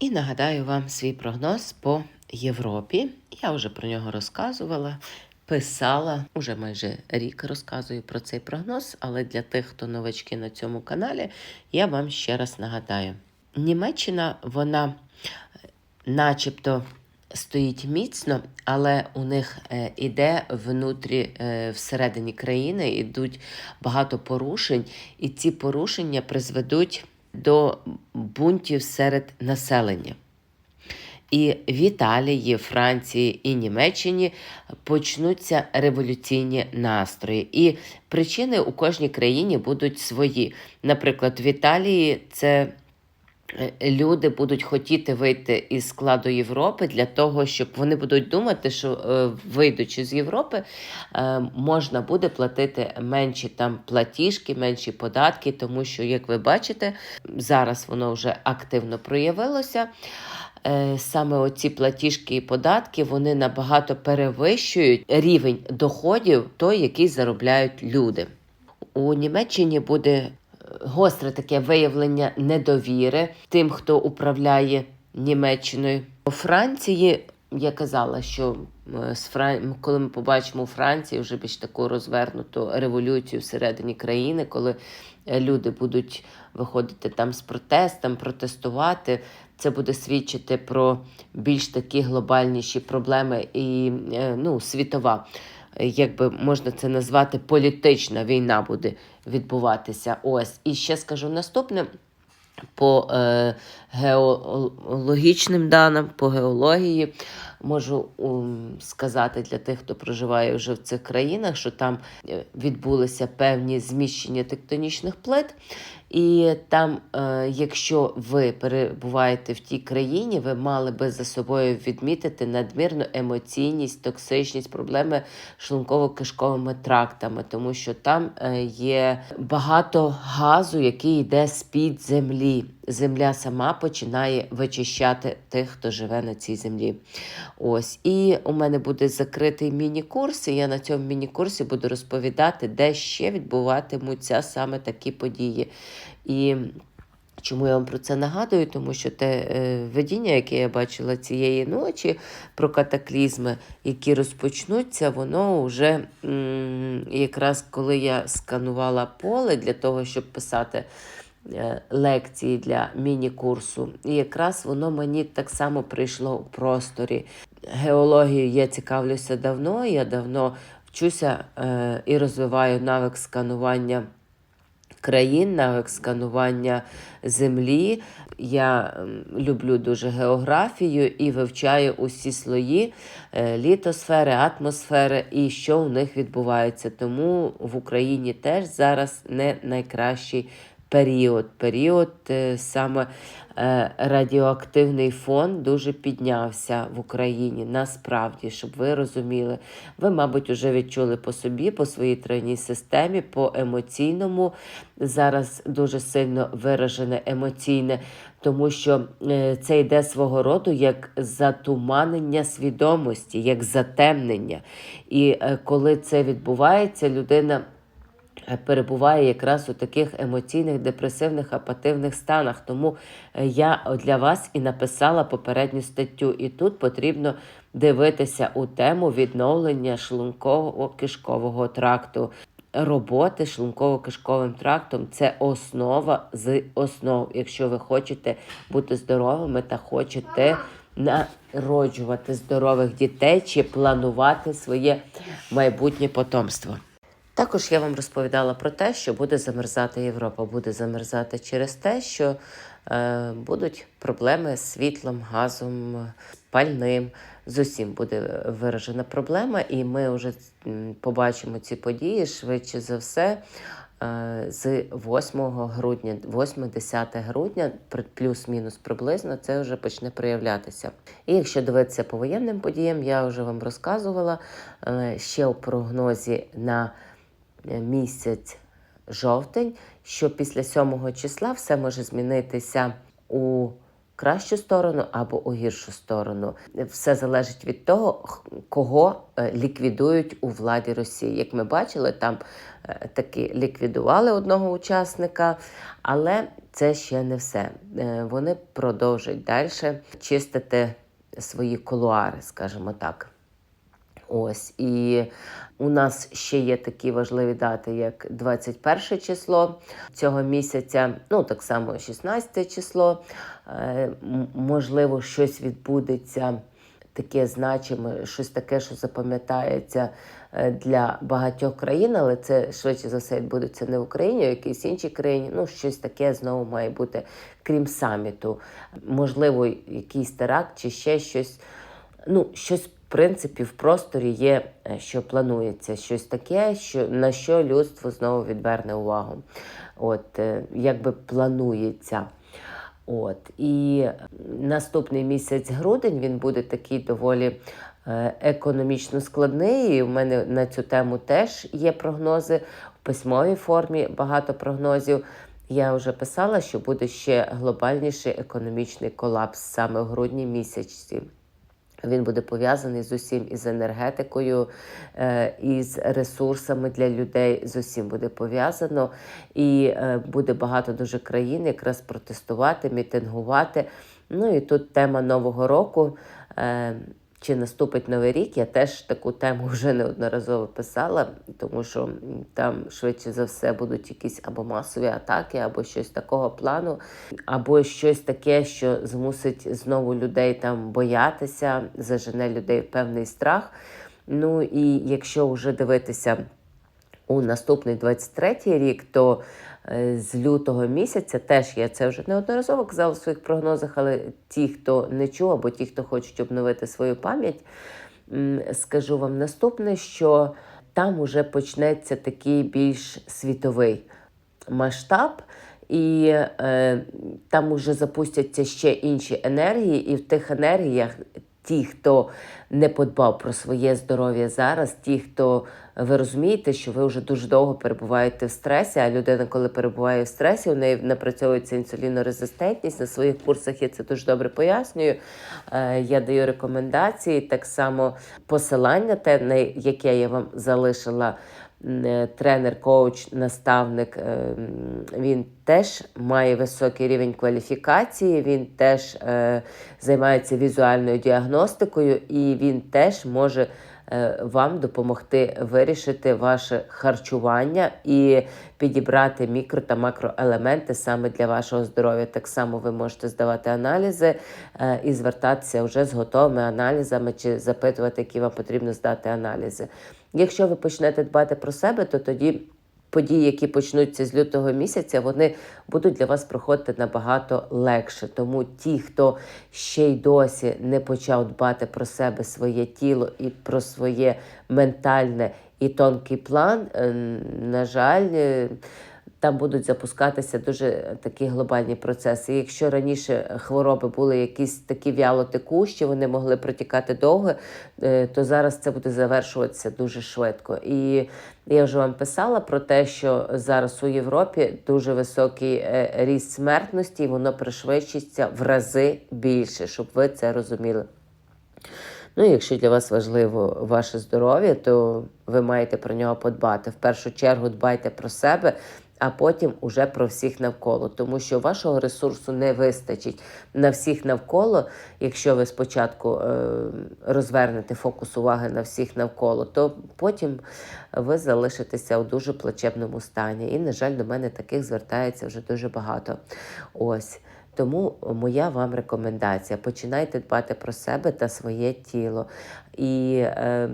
І нагадаю вам свій прогноз по Європі. Я вже про нього розказувала, писала уже майже рік розказую про цей прогноз, але для тих, хто новачки на цьому каналі, я вам ще раз нагадаю: Німеччина, вона е, начебто. Стоїть міцно, але у них е, іде внутрі е, всередині країни ідуть багато порушень, і ці порушення призведуть до бунтів серед населення. І в Італії, Франції і Німеччині почнуться революційні настрої. І причини у кожній країні будуть свої. Наприклад, в Італії це люди будуть хотіти вийти із складу Європи для того, щоб вони будуть думати, що е, вийдучи з Європи, е, можна буде платити менші там платіжки, менші податки, тому що, як ви бачите, зараз воно вже активно проявилося. Е, Саме оці платіжки і податки вони набагато перевищують рівень доходів той, який заробляють люди. У Німеччині буде е, гостре таке виявлення недовіри тим, хто управляє Німеччиною. У Франції я казала, що е, з Фран... коли ми побачимо у Франції вже більш таку розвернуту революцію всередині країни, коли е, люди будуть виходити там з протестом, протестувати, це буде свідчити про більш такі глобальніші проблеми і е, ну, світова. Е, Як би можна це назвати, політична війна буде відбуватися. Ось. І ще скажу наступне по е, геологічним даним, по геології. Можу сказати для тих, хто проживає вже в цих країнах, що там е, відбулися певні зміщення тектонічних плит. І там, е, якщо ви перебуваєте в тій країні, ви мали би за собою відмітити надмірну емоційність, токсичність, проблеми шлунково-кишковими трактами, тому що там е, є багато газу, який йде з-під землі. Земля сама починає вичищати тих, хто живе на цій землі. Ось. І у мене буде закритий міні-курс, і я на цьому міні-курсі буду розповідати, де ще відбуватимуться саме такі події. І Чому я вам про це нагадую? Тому що те е, видіння, яке я бачила цієї ночі про катаклізми, які розпочнуться, воно вже якраз коли я сканувала поле для того, щоб писати лекції для міні-курсу, і якраз воно мені так само прийшло у просторі. Геологією я цікавлюся давно, я давно вчуся е, і розвиваю навик сканування країн, навик сканування землі. Я люблю дуже географію і вивчаю усі слої е, літосфери, атмосфери і що у них відбувається. Тому в Україні теж зараз не найкращий період. Період е, саме е, радіоактивний фон дуже піднявся в Україні. Насправді, щоб ви розуміли, ви, мабуть, вже відчули по собі, по своїй тройній системі, по емоційному. Зараз дуже сильно виражене емоційне, тому що е, це йде свого роду як затуманення свідомості, як затемнення. І коли це відбувається, людина перебуває якраз у таких емоційних, депресивних, апативних станах. Тому е, я для вас і написала попередню статтю. І тут потрібно дивитися у тему відновлення шлунково-кишкового тракту. Роботи шлунково-кишковим трактом це основа з основ, якщо ви хочете бути здоровими та хочете народжувати здорових дітей чи планувати своє майбутнє потомство. Також я вам розповідала про те, що буде замерзати Європа. Буде замерзати через те, що е, будуть проблеми з світлом, газом, пальним. З усім буде виражена проблема, і ми вже побачимо ці події швидше за все. е, З 8 грудня, 8-10 грудня, плюс-мінус приблизно, це вже почне проявлятися. І якщо дивитися по воєнним подіям, я вже вам розказувала ще у прогнозі на місяць жовтень, що після 7 числа все може змінитися у кращу сторону або у гіршу сторону. Все залежить від того, кого е, ліквідують у владі Росії. Як ми бачили, там е, таки ліквідували одного учасника, але це ще не все. Е, Вони продовжують далі чистити свої кулуари, скажімо так. Ось і у нас ще є такі важливі дати, як 21 число цього місяця, ну так само 16 число. Е, Можливо, щось відбудеться таке значиме, щось таке, що запам'ятається е, для багатьох країн, але це швидше за все відбудеться не в Україні, а в якійсь іншій країні. Ну, щось таке знову має бути, крім саміту. Можливо, якийсь теракт чи ще щось. Ну, щось принципі в просторі є, е, що планується, щось таке, що на що людство знову відверне увагу. От е, якби планується. От і наступний місяць грудень він буде такий доволі е, економічно складний. В мене на цю тему теж є прогнози в письмовій формі. Багато прогнозів. Я вже писала, що буде ще глобальніший економічний колапс саме в грудні місяці. Він буде пов'язаний з усім із енергетикою, е, із ресурсами для людей. З усім буде пов'язано, і е, буде багато дуже країн якраз протестувати, мітингувати. Ну і тут тема Нового року. Чи наступить новий рік? Я теж таку тему вже неодноразово писала, тому що там швидше за все будуть якісь або масові атаки, або щось такого плану, або щось таке, що змусить знову людей там боятися, зажене людей в певний страх. Ну і якщо вже дивитися у наступний 23-й рік, то е, з лютого місяця теж я це вже неодноразово казала в своїх прогнозах, але ті, хто не чув, або ті, хто хочуть обновити свою пам'ять, скажу вам наступне, що там уже почнеться такий більш світовий масштаб. І е, там уже запустяться ще інші енергії, і в тих енергіях ті, хто не подбав про своє здоров'я зараз, ті, хто ви розумієте, що ви вже дуже довго перебуваєте в стресі, а людина, коли перебуває в стресі, у неї напрацьовується інсулінорезистентність. На своїх курсах я це дуже добре пояснюю. Е, я даю рекомендації, так само посилання, те, яке я вам залишила. Е, Тренер, коуч, наставник, е, він теж має високий рівень кваліфікації, він теж е, займається візуальною діагностикою, і він теж може вам допомогти вирішити ваше харчування і підібрати мікро та макроелементи саме для вашого здоров'я. Так само ви можете здавати аналізи е, і звертатися вже з готовими аналізами чи запитувати, які вам потрібно здати аналізи. Якщо ви почнете дбати про себе, то тоді. Події, які почнуться з лютого місяця, вони будуть для вас проходити набагато легше. Тому ті, хто ще й досі не почав дбати про себе, своє тіло і про своє ментальне і тонкий план, е, на жаль, там будуть запускатися дуже такі глобальні процеси. Якщо раніше хвороби були якісь такі вялотекущі, вони могли протікати довго, е, то зараз це буде завершуватися дуже швидко. І я вже вам писала про те, що зараз у Європі дуже високий е, ріст смертності, і воно пришвидшиться в рази більше, щоб ви це розуміли. Ну, якщо для вас важливо ваше здоров'я, то ви маєте про нього подбати. В першу чергу дбайте про себе, а потім уже про всіх навколо. Тому що вашого ресурсу не вистачить на всіх навколо. Якщо ви спочатку е, розвернете фокус уваги на всіх навколо, то потім ви залишитеся у дуже плачебному стані. І, на жаль, до мене таких звертається вже дуже багато. Ось. Тому моя вам рекомендація: починайте дбати про себе та своє тіло і е,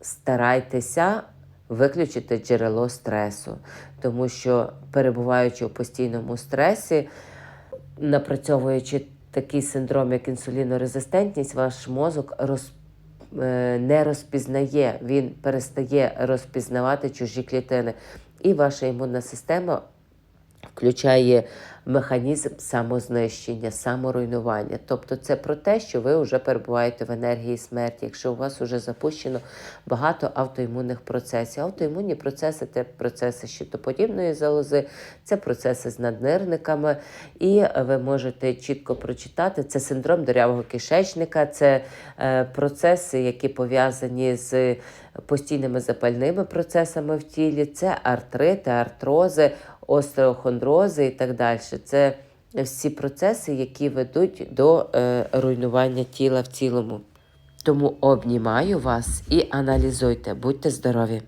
старайтеся виключити джерело стресу, тому що перебуваючи у постійному стресі, напрацьовуючи такий синдром, як інсулінорезистентність, ваш мозок роз, е, не розпізнає, він перестає розпізнавати чужі клітини, і ваша імунна система включає механізм самознищення, саморуйнування. Тобто це про те, що ви вже перебуваєте в енергії смерті, якщо у вас вже запущено багато автоімунних процесів. Автоімунні процеси це процеси щитоподібної залози, це процеси з наднирниками, і ви можете чітко прочитати це синдром дирявого кишечника, це е, процеси, які пов'язані з постійними запальними процесами в тілі, це артрити, артрози, остеохондрози і так далі. Це всі процеси, які ведуть до е, руйнування тіла в цілому. Тому обнімаю вас і аналізуйте. Будьте здорові!